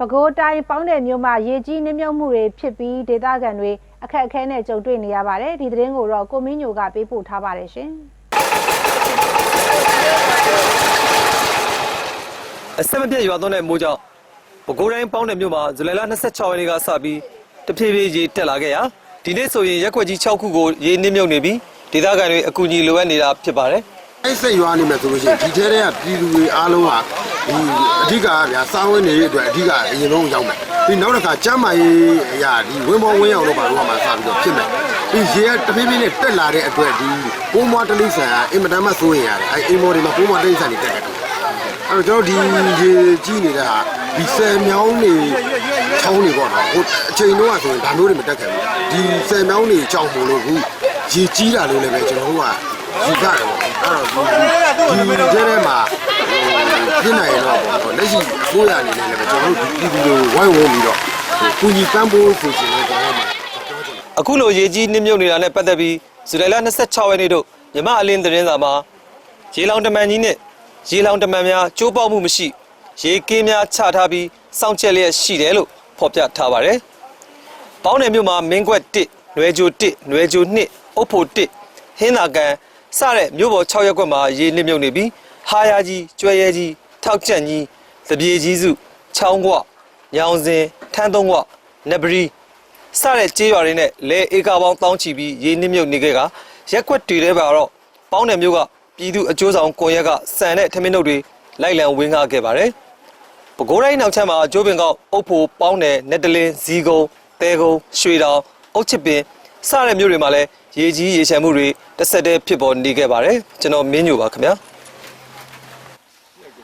ပဲခူးတိုင်းပေါင်းတယ်မြို့မှာရေကြီးနှိမ့်မြုပ်မှုတွေဖြစ်ပြီးဒေသခံတွေအခက်အခဲနဲ့ကြုံတွေ့နေရပါတယ်ဒီသတင်းကိုတော့ကိုမင်းညိုကပေးပို့ထားပါတယ်ရှင်အဆက်မပြတ်ရွာသွန်းတဲ့မိုးကြောင့်ပဲခူးတိုင်းပေါင်းတဲ့မြို့မှာဇူလိုင်လ26ရက်နေ့ကစပြီးတဖြည်းဖြည်းရေတက်လာခဲ့ရာဒီနေ့ဆိုရင်ရက်ွက်ကြီး6ခုကိုရေနစ်မြုပ်နေပြီးဒေသခံတွေအကူအညီလိုအပ်နေတာဖြစ်ပါတယ်အဲ့စိတ်ရွာနေမယ်ဆိုလို့ရှိရင်ဒီထဲထဲကပြည်သူတွေအားလုံးကဒီ အဓိကကဗျာစားဝင်းနေတဲ့အတွက်အဓိကအရင်ဆုံးရောက်မယ်ပြီးနောက်တစ်ခါကျမ်းမာရေးအရာဒီဝင်းမောင်းဝင်းအောင်လို့ပါလို့မှစပြီးတော့ဖြစ်မယ်ပြီးရေကတဖြည်းဖြည်းနဲ့တက်လာတဲ့အတွက်ဒီပိုးမွားတလိษံကအင်မတန်မှစိုးရင်ရတယ်အဲ့အိမ်မော်တွေမှာပိုးမွားတလိษံတွေတက်တယ်အဲ့တော့ကျွန်တော်ဒီရေကြီးနေတဲ့ဟာဒီဆယ်မြောင်းနေချောင်းနေပေါ့နော်ဟိုအချိန်တော့ဆိုရင်ဒါမျိုးတွေမတက်ခဲ့ဘူးဒီဆယ်မြောင်းနေကြောင်မို့လို့ခုရေကြီးတာလို့လည်းပဲကျွန်တော်တို့ကဒီကြတယ်ပေါ့အဲ့တော့ဒီဒီထဲထဲ မှာဟိုပြင်းနိုင်တော့ပေါ့လက်ရှိအစိုးရအနေနဲ့လည်းပဲကျွန်တော်တို့ဒီဒီလိုဝိုင်းဝန်းပြီးတော့ဟိုကုညီကမ်းပိုးဆိုရှင်လည်းကျွန်တော်တို့မှာပြောချင်တယ်အခုလိုရေကြီးနစ်မြုပ်နေတာနဲ့ပတ်သက်ပြီးဇူလိုင်လ26ရက်နေ့တို့မြမအလင်းသတင်းစာမှာရေလောင်တမန်ကြီးနဲ့ရေလောင်တမန်များကျိုးပေါက်မှုမရှိရေကင်းများချထားပြီးစောင့်ချက်လျက်ရှိတယ်လို့ဖော်ပြထားပါတယ်။ပေါင်းနယ်မြို့မှာမင်းကွက်1၊နွယ်ဂျို1၊နွယ်ဂျို2၊အုတ်ဖို့1ဟင်းသာကန်စတဲ့မြို့ပေါ်6ရပ်ကွက်မှာရေနစ်မြုပ်နေပြီးဟာယာကြီး၊ကျွဲရဲကြီး၊ ထောက်ကျန့်ကြီး၊သပြေကြီးစု၊ချောင်းကွ၊ညောင်စင်၊ထန်းသုံးကွ၊နဘရီစတဲ့ကြေးရွာတွေနဲ့လဲဧကပေါင်းတောင်းချီပြီးရေနစ်မြုပ်နေခဲ့ကရက်ကွက်တွေထဲမှာတော့ပေါင်းနယ်မြို့ကပြည်သူအကျိုးဆောင်ကွန်ရက်ကစံတဲ့ထမင်းတို့တွေလိုက်လံဝင်းကားခဲ့ပါတယ်။ပဲခူးတိုင်းနောက်ချမ်းမှာကျိုးပင်ကောက်အုတ်ဖိုပေါင်းနယ်နက်တလင်းဇီကုံတဲကုံရွှေတောင်အုတ်ချစ်ပင်စတဲ့မြို့တွေမှာလည်းရေကြီးရေရှမ်းမှုတွေတစ်ဆက်တည်းဖြစ်ပေါ်နေခဲ့ပါတယ်။ကျွန်တော်မင်းညိုပါခင်ဗျာ။